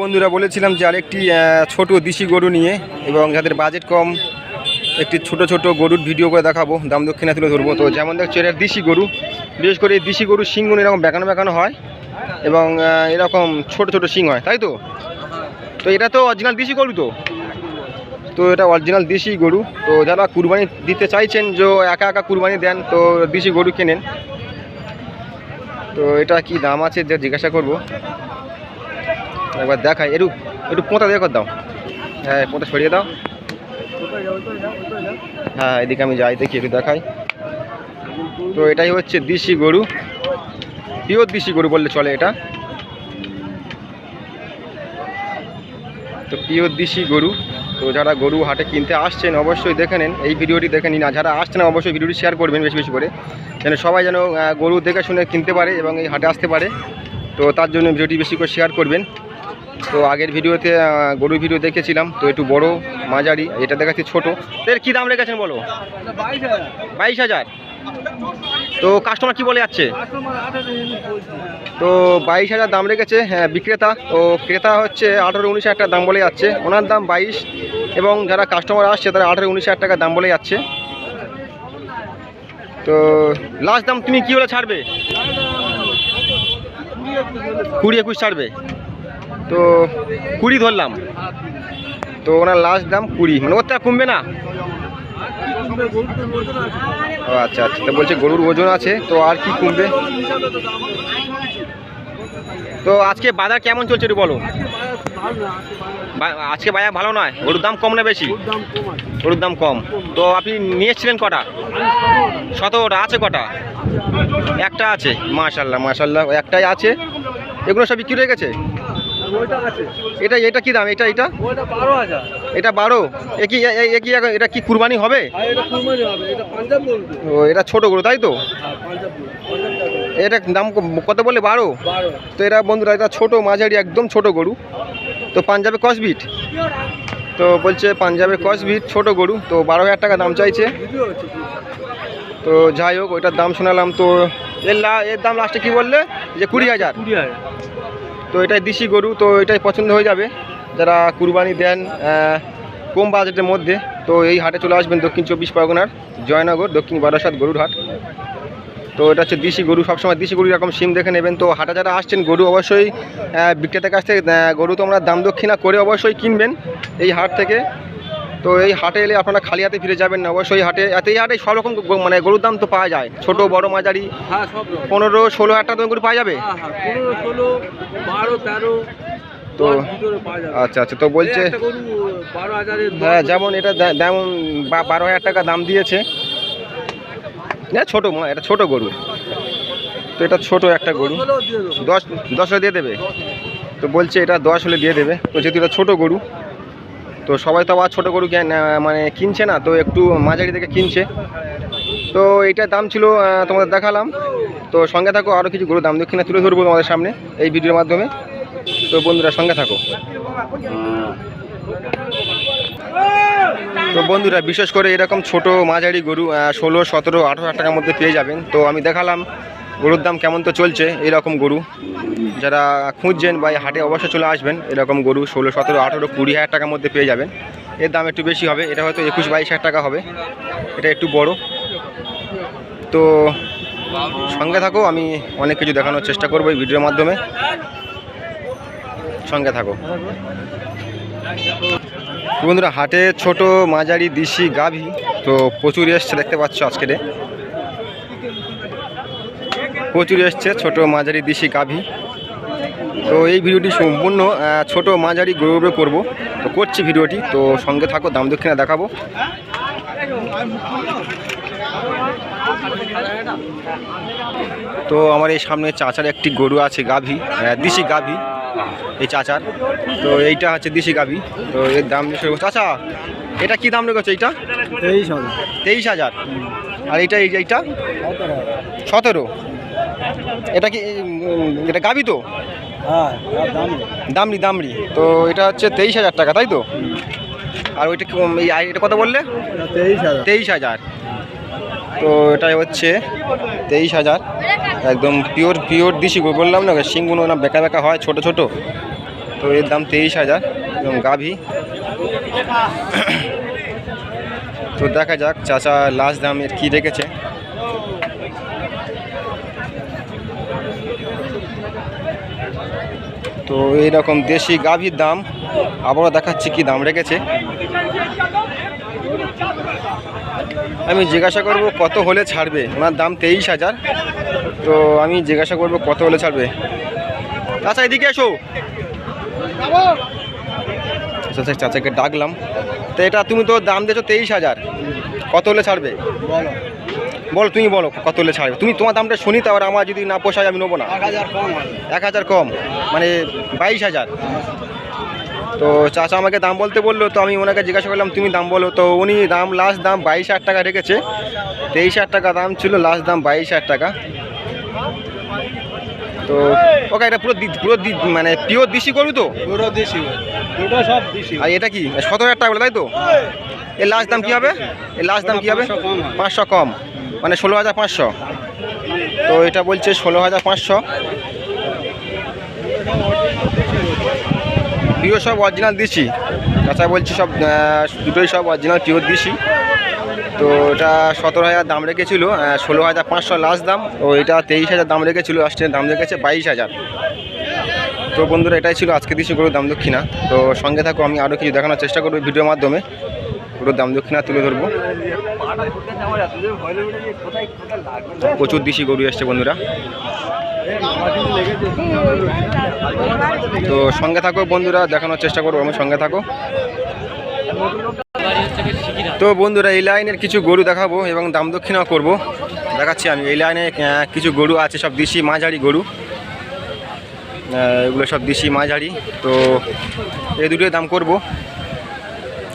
বন্ধুরা বলেছিলাম যে আরেকটি ছোট দেশি গরু নিয়ে এবং যাদের বাজেট কম, একটি ছোট ছোট গরুর ভিডিও করে দেখাবো, দাম দক্ষিণা তুলে ধরবো। তো যেমন দেখছ এটা দেশি গরু। বিশেষ করে এই দেশি গরুর শিংগুলো এরকম বেঁকানো বেঁকানো হয় এবং এরকম ছোট ছোট শিং হয়, তাই তো? তো এটা তো অরিজিনাল দেশি গরু তো? তো এটা অরিজিনাল দেশি গরু। তো যারা কুরবানি দিতে চাইছেন, যে একা একা কুরবানি দেন, তো দেশি গরু কেনেন। তো এটা কি দাম আছে যা জিজ্ঞাসা করব। একবার দেখাই। একটু একটু পোঁতা দিয়ে কর দাও। হ্যাঁ পোঁতা ছড়িয়ে দাও। হ্যাঁ এদিকে আমি যাই, দেখি, একটু দেখাই। তো এটাই হচ্ছে দেশি গরু। পিওর দেশি গরু বললে চলে এটা। তো পিওর দেশি গরু। তো যারা গরু হাটে কিনতে আসছেন, অবশ্যই দেখে নেন। এই ভিডিওটি দেখে নিন। আর যারা আসছেন, অবশ্যই ভিডিওটি শেয়ার করবেন বেশি বেশি করে। যেন সবাই যেন গরু দেখে শুনে কিনতে পারে এবং এই হাটে আসতে পারে। তো তার জন্য ভিডিওটি বেশি করে শেয়ার করবেন। তো আগের ভিডিওতে গরুর ভিডিও দেখেছিলাম। তো একটু বড়, মাঝারি, এটা দেখাচ্ছি ছোটো। এর কী দাম রেখেছেন বলো? বাইশ হাজার। তো কাস্টমার কি বলে যাচ্ছে? তো বাইশ হাজার দাম রেখেছে হ্যাঁ বিক্রেতা। ও ক্রেতা হচ্ছে আঠারো উনিশ হাজার টাকা দাম বলে যাচ্ছে। ওনার দাম বাইশ। এবং যারা কাস্টমার আসছে, তারা আঠারো উনিশ হাজার টাকা দাম বলে যাচ্ছে। তো লাস্ট দাম তুমি কি হলে ছাড়বে? কুড়ি একুশ ছাড়বে। তো কুড়ি ধরলাম। তো ওনার লাস্ট দাম কুড়ি। মানে ওর কমবে না? ও আচ্ছা আচ্ছা। তো বলছে গরুর ওজন আছে, তো আর কি কমবে? তো আজকে বাজার কেমন চলছে একটু বলো। আজকে বাজার ভালো নয়, গরুর দাম কম না বেশি? গরুর দাম কম। তো আপনি নিয়ে এসেছিলেন কটা? সতেরোটা, আছে কটা? একটা আছে মাশাল্লাহ মাশাল্লাহ একটাই আছে। এগুলো সব বিক্রি হয়ে গেছে? এটা এটা কি দাম? এটা এটা? এটা বারো? এ কি এ- এ- এ এটা কি কুরবানি হবে? ও এটা ছোট গরু তাই তো? এটা দাম কত বলে বারো? তো এটা বন্ধুরা এটা ছোট মাঝারি একদম ছোট গরু। তো পাঞ্জাবে কসবিট তো বলছে পাঞ্জাবের কসবিট ছোট গরু। তো বারো হাজার টাকা দাম চাইছে। তো যাই হোক ওইটার দাম শোনালাম। তো এর লা এর দাম লাস্টে কি বললে? যে কুড়ি হাজার। তো এটাই দেশি গরু, তো এটাই পছন্দ হয়ে যাবে। যারা কুরবানি দেন কম বাজেটের মধ্যে, তো এই হাটে চলে আসবেন দক্ষিণ চব্বিশ পরগনার জয়নগর, দক্ষিণ বারাসাত গরুর হাট। তো এটা হচ্ছে দেশি গরু, সবসময় দেশি গরু এরকম সিম দেখে নেবেন। তো হাটে যারা আসছেন, গরু অবশ্যই বিক্রেতার কাছ থেকে গরু তোমরা দাম দক্ষিণা করে অবশ্যই কিনবেন। এই হাট থেকে তো এই হাটে এলে আপনারা খালি হাতে ফিরে যাবেন না। অবশ্যই হাটে এত এই হাটে সব রকম মানে গরুর দাম তো পাওয়া যায়। ছোট বড় মাঝারি। হ্যাঁ পনেরো ষোলো হাজার টাকা গরু পাওয়া যাবে? হ্যাঁ হ্যাঁ তো আচ্ছা আচ্ছা তো বলছে হ্যাঁ যেমন এটা যেমন বারো হাজার টাকা দাম দিয়েছে। হ্যাঁ ছোটো এটা ছোটো গরু। তো এটা ছোট একটা গরু। দশ দশ হলে দিয়ে দেবে। তো বলছে এটা দশ হলে দিয়ে দেবে। তো যেহেতু এটা ছোটো গরু তো সবাই তো আবার ছোটো গরু মানে কিনছে না, তো একটু মাঝারি থেকে কিনছে। তো এইটার দাম ছিল তোমাদের দেখালাম। তো সঙ্গে থাকো আরও কিছু গরু দাম। দক্ষিণে তুলে ধরবো তোমাদের সামনে এই ভিডিওর মাধ্যমে। তো বন্ধুরা, সঙ্গে থাকো। তো বন্ধুরা, বিশেষ করে এরকম ছোট মাঝারি গরু ষোলো, সতেরো, আঠেরো টাকার মধ্যে পেয়ে যাবেন। তো আমি দেখালাম গরুর দাম কেমন তো চলছে? এরকম গরু। যারা খুঁজছেন বা হাটে অবশ্যই চলে আসবেন। এরকম গরু ষোলো, সতেরো, আঠেরো, কুড়ি হাজার টাকার মধ্যে পেয়ে যাবেন। এর দাম একটু বেশি হবে। এটা হয়তো একুশ, বাইশ হাজার টাকা হবে। এটা একটু বড়। তো সঙ্গে থাকো, আমি অনেক কিছু দেখানোর চেষ্টা করব এই ভিডিওর মাধ্যমে। সঙ্গে থাকো। বন্ধুরা, হাটে ছোট, মাঝারি, দিশি, গাভী। তো প্রচুর এসছে, দেখতে পাচ্ছ আজকে প্রচুর এসছে ছোট মাঝারি দিশি গাভী। তো এই ভিডিওটি সম্পূর্ণ ছোট মাঝারি গরুবে করব। তো করছি ভিডিওটি তো সঙ্গে থাকো দাম দক্ষিণা দেখাবো। তো আমার এই সামনে চাচার একটি গরু আছে গাভী দিশি গাভী এই চাচার। তো এইটা হচ্ছে দেশি গাভী তো এর দাম চাচা এটা কি দাম রেখেছে এইটা? তেইশ হাজার। তেইশ হাজার। আর এইটা এই যে এইটা? সতেরো। এটা কি এটা গাভী তো? হ্যাঁ দাম দামরি দামরি তো এটা হচ্ছে তেইশ হাজার টাকা তাই তো? আর ওইটা কি- এই আই- এটা কত বললে? তেইশ হাজার। তো এটাই হচ্ছে তেইশ হাজার। একদম পিওর পিওর দিশি বললাম না শিংগুলো না বেকা বেকা হয় ছোট ছোট। তো তো এর দাম তেইশ হাজার এবং গাভী। তো দেখা যাক চাচা লাস্ট দাম এর কী রেখেছে। তো এইরকম দেশি গাভীর দাম আবারও দেখাচ্ছি কি দাম রেখেছে। আমি জিজ্ঞাসা করব কত হলে ছাড়বে? ওনার দাম তেইশ হাজার। তো আমি জিজ্ঞাসা করব কত হলে ছাড়বে? আচ্ছা এদিকে এসো। চাচা চাচাকে ডাকলাম। তো এটা তুমি তো দাম দিয়েছ তেইশ হাজার। কত হলে ছাড়বে? বলো বলো তুমি বলো কত হলে ছাড়বে? তুমি তোমার দামটা শুনি তারপর আমার যদি না পোষায় আমি নেব না। এক হাজার কম। মানে বাইশ হাজার। তো চাচা আমাকে দাম বলতে বলল তো আমি ওনাকে জিজ্ঞাসা করলাম তুমি দাম বলো? তো উনি দাম লাস্ট দাম বাইশ হাজার টাকা রেখেছে। তেইশ হাজার টাকা দাম ছিল লাস্ট দাম বাইশ হাজার টাকা। তো ওকে এটা পুরো পুরো মানে পিওর দিশি গরু তো? পুরো দেশি দুটো সব দেশি আর এটা কি? সতেরো হাজার টাকা বলে তাই তো? এর লাস্ট দাম কী হবে? এর লাস্ট দাম কী হবে। পাঁচশো কম। মানে ষোলো হাজার পাঁচশো। তো এটা বলছে ষোলো হাজার পাঁচশো। পিওর সব অরিজিনাল দিছি তাছাড়া বলছি সব দুটোই সব অরিজিনাল পিওর দিছি তো এটা সতেরো হাজার দাম রেখেছিল ষোলো হাজার পাঁচশো লাস্ট দাম, ও এটা তেইশ হাজার দাম রেখেছিল লাস্টের দাম রেখেছে বাইশ হাজার। তো বন্ধুরা, এটাই ছিল আজকে দিছি গরুর দাম দক্ষিণা। তো সঙ্গে থাকো, আমি আরও কিছু দেখানোর চেষ্টা করব ভিডিওর মাধ্যমে। পুরো দাম দক্ষিণা তুলে ধরবো। প্রচুর দিশি গরু এসছে বন্ধুরা। তো সঙ্গে থাকো বন্ধুরা, দেখানোর চেষ্টা করব, আমি সঙ্গে থাকো। তো বন্ধুরা, এই লাইনের কিছু গরু দেখাবো এবং দাম দক্ষিণাও করব। দেখাচ্ছি আমি, এই লাইনে কিছু গরু আছে, সব দেশি মাঝারি গরু। এগুলো সব দেশি মাঝারি। তো এই দুটোই দাম করব।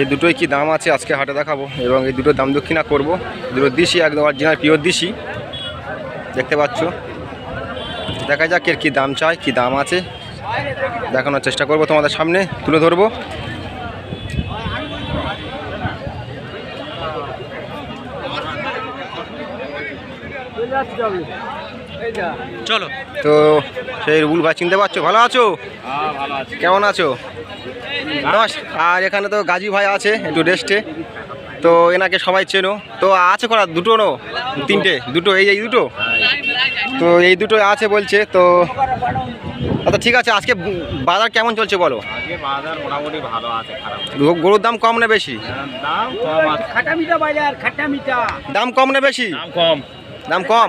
এই দুটোই কি দাম আছে, আজকে হাটে দেখাবো। এবং এই দুটো দাম দক্ষিণা করব। দুটো দিশি একদম অরিজিনাল পিওর দিশি। দেখতে পাচ্ছ? দেখা যাক এর কী দাম চাই কী দাম আছে। দেখানোর চেষ্টা করব তোমাদের সামনে তুলে ধরবো। চলো। তো সেই রুবুল ভাই চিনতে পারছ? ভালো আছো? হ্যাঁ ভালো আছে। কেমন আছো? আর এখানে তো গাজী ভাই আছে একটু রেস্টে তো এনাকে সবাই চেনো। তো আছে করা দুটো নো? তিনটে? দুটো? এই এই দুটো? তো এই দুটো আছে বলছে তো আচ্ছা ঠিক আছে আজকে বাজার কেমন চলছে বলো? আগে বাজার মোটামুটি ভালো আছে খারাপ গরু- গরুর দাম কম না বেশি? দাম কম না বেশি? দাম কম। দাম কম?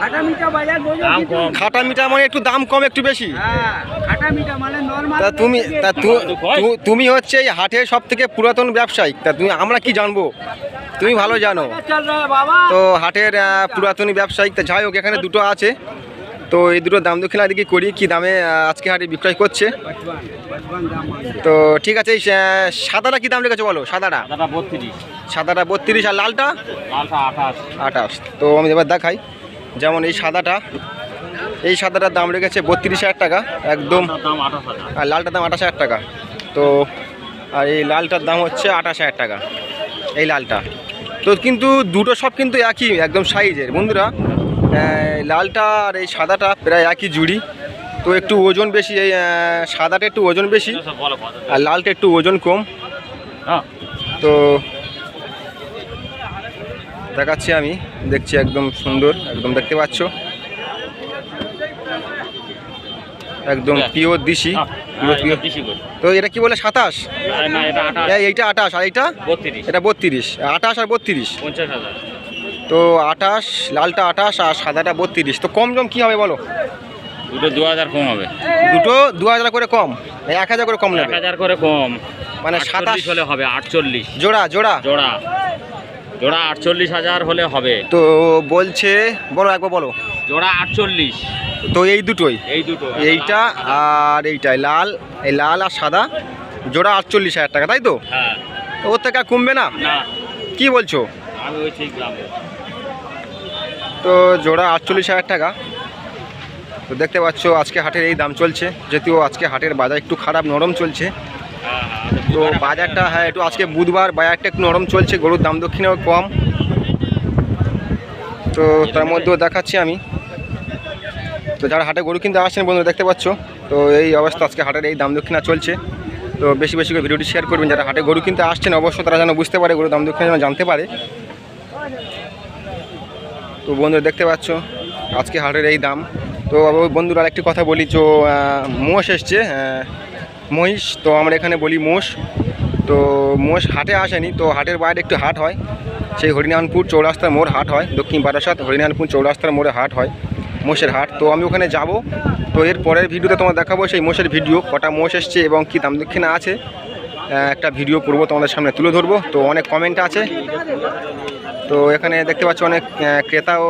খাটা মিঠা মানে একটু দাম কম একটু বেশি। হ্যাঁ খাটা মিঠা মানে তা তুমি তা তু- তু- তুমি হচ্ছে এই হাটের সব থেকে পুরাতন ব্যবসায়িক তা তুমি আমরা কি জানব? তুমি ভালো জানো। তো হাটের পুরাতন ব্যবসায়িক তা যাই হোক এখানে দুটো আছে। তো এই দুটো দাম দক্ষিণা দিকে করি কি দামে আজকে হাটে বিক্রয় করছে। তো ঠিক আছে এই সাদাটা কি দাম রেখেছো বলো? সাদাটা? সাদাটা বত্রিশ আর লালটা? লালটা আঠাশ। আঠাশ। তো আমি এবার দেখাই। যেমন এই সাদাটা এই সাদাটার দাম রেখেছে বত্রিশ হাজার টাকা একদম আর লালটার দাম আঠাশ হাজার টাকা। তো আর এই লালটার দাম হচ্ছে আঠাশ হাজার টাকা এই লালটা। তো কিন্তু দুটো সব কিন্তু একই একদম সাইজের। বন্ধুরা লালটা আর এই সাদাটা প্রায় একই জুড়ি। তো একটু ওজন বেশি এই সাদাটা একটু ওজন বেশি আর লালটা একটু ওজন কম। হ্যাঁ। তো দেখাচ্ছি আমি। দেখছি একদম সুন্দর একদম দেখতে পাচ্ছ। একদম পিওর দিশি পিওর বেশি করে। তো এটা কি বলে সাতাশ? এইটা আঠাশ আর এইটা? এটা বত্রিশ আঠাশ আর বত্রিশ। তো আঠাশ লালটা আঠাশ আর সাদাটা বত্রিশ। তো কম কম কী হবে বলো? দুটো দু হাজার কম হবে। দুটো দু হাজার করে কম এক হাজার করে কম এক হাজার করে কম। মানে সাতাশ হলে হবে আটচল্লিশ। জোড়া জোড়া। জোড়া। জোড়া আটচল্লিশ হাজার হলে হবে। তো বলছে বলো একবার বলো। জোড়া আটচল্লিশ। তো এই দুটোই? এই দুটো। এইটা আর এইটাই লাল এই লাল আর সাদা জোড়া আটচল্লিশ হাজার টাকা তাই তো? হ্যাঁ। ওর থেকে আর কমবে না? কি বলছো? আমি ওই ঠিক তো জোড়া আটচল্লিশ হাজার টাকা। তো দেখতে পাচ্ছ আজকে হাটের এই দাম চলছে। যদিও আজকে হাটের বাজার একটু খারাপ নরম চলছে। তো বাজারটা হ্যাঁ একটু আজকে বুধবার বাজারটা একটু নরম চলছে, গরুর দাম দক্ষিণেও কম। তো তার মধ্যেও দেখাচ্ছি আমি। তো যারা হাটে গরু কিনতে আসছেন বন্ধু দেখতে পাচ্ছ, তো এই অবস্থা আজকে হাটের এই দাম দক্ষিণা চলছে। তো বেশি বেশি করে ভিডিওটি শেয়ার করবেন। যারা হাটে গরু কিনতে আসছেন, অবশ্যই তারা যেন বুঝতে পারে গরু দাম দক্ষিণা যেন জানতে পারে। তো বন্ধুরা, দেখতে পাচ্ছ, আজকে হাটের এই দাম। তো বন্ধুরা, আরেকটি কথা বলি, তো মোষ এসছে মহিষ, তো আমরা এখানে বলি মোষ। তো মোষ হাটে আসেনি, তো হাটের বাইরে একটু হাট হয়। সেই হরিনারায়ণপুর চৌরাস্তার মোড় হাট হয়, দক্ষিণ বারাসাত হরিনারায়ণপুর চৌরাস্তার মোড়ে হাট হয়, মোষের হাট। তো আমি ওখানে যাব, তো এর পরের ভিডিওতে তোমার দেখাবো সেই মোষের ভিডিও, কটা মোষ এসছে এবং কী দাম দক্ষিণা আছে। একটা ভিডিও করব, তোমাদের সামনে তুলে ধরবো। তো অনেক কমেন্ট আছে। তো এখানে দেখতে পাচ্ছ অনেক ক্রেতাও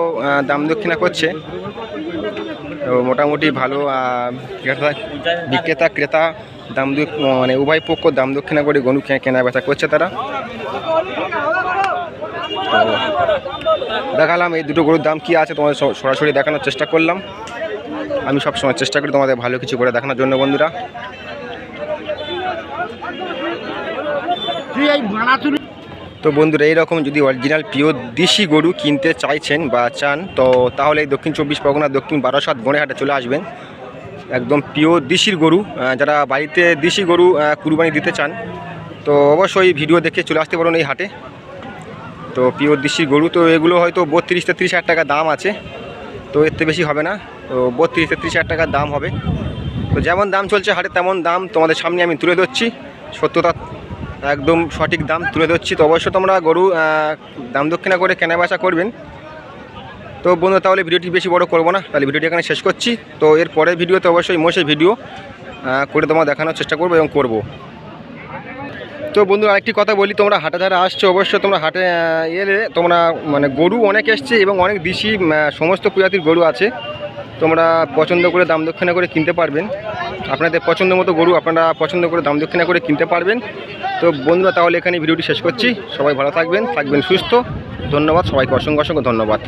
দাম দক্ষিণা করছে। মোটামুটি ভালো ক্রেতা, বিক্রেতা, ক্রেতা, দাম মানে উভয় পক্ষ দাম দক্ষিণা করে গরু কেনা বেচা করছে তারা। দেখালাম এই দুটো গরুর দাম কি আছে, তোমাদের সরাসরি দেখানোর চেষ্টা করলাম। আমি সব সময় চেষ্টা করি তোমাদের ভালো কিছু করে দেখানোর জন্য, বন্ধুরা। তুই এই তো বন্ধুরা, এইরকম যদি অরিজিনাল পিওর দেশি গরু কিনতে চাইছেন বা চান, তো তাহলে এই দক্ষিণ চব্বিশ পরগনা, দক্ষিণ বারাসাত গড়েহাটে চলে আসবেন। একদম পিওর দেশির গরু যারা বাড়িতে দেশি গরু কুরবানি দিতে চান, তো অবশ্যই ভিডিও দেখে চলে আসতে পারেন এই হাটে। তো পিওর দেশির গরু, তো এগুলো হয়তো বত্রিশ তেত্রিশ হাজার টাকা দাম আছে, তো এর থেকে বেশি হবে না, তো বত্রিশ তেত্রিশ হাজার টাকার দাম হবে। তো যেমন দাম চলছে হাটে, তেমন দাম তোমাদের সামনে আমি তুলে ধরছি। সত্যতা একদম সঠিক দাম তুলে ধরছি। তো অবশ্যই তোমরা গরু দাম দক্ষিণা করে কেনা বেচা করবেন। তো বন্ধু, তাহলে ভিডিওটি বেশি বড় করব না। তাহলে ভিডিওটি এখানে শেষ করছি। তো এর পরের ভিডিওতে অবশ্যই মোষের ভিডিও করে তোমার দেখানোর চেষ্টা করব এবং করব। তো বন্ধু, আরেকটি কথা বলি, তোমরা হাটে ধারে আসছো, অবশ্যই তোমরা হাটে এলে তোমরা মানে গরু অনেক এসছে এবং অনেক দেশি সমস্ত প্রজাতির গরু আছে। তোমরা পছন্দ করে দাম দক্ষিণা করে কিনতে পারবেন। আপনাদের পছন্দ মতো গরু আপনারা পছন্দ করে দাম দক্ষিণা করে কিনতে পারবেন। তো বন্ধুরা, তাহলে এখানে ভিডিওটি শেষ করছি। সবাই ভালো থাকবেন থাকবেন সুস্থ। ধন্যবাদ, সবাইকে অসংখ্য অসংখ্য ধন্যবাদ।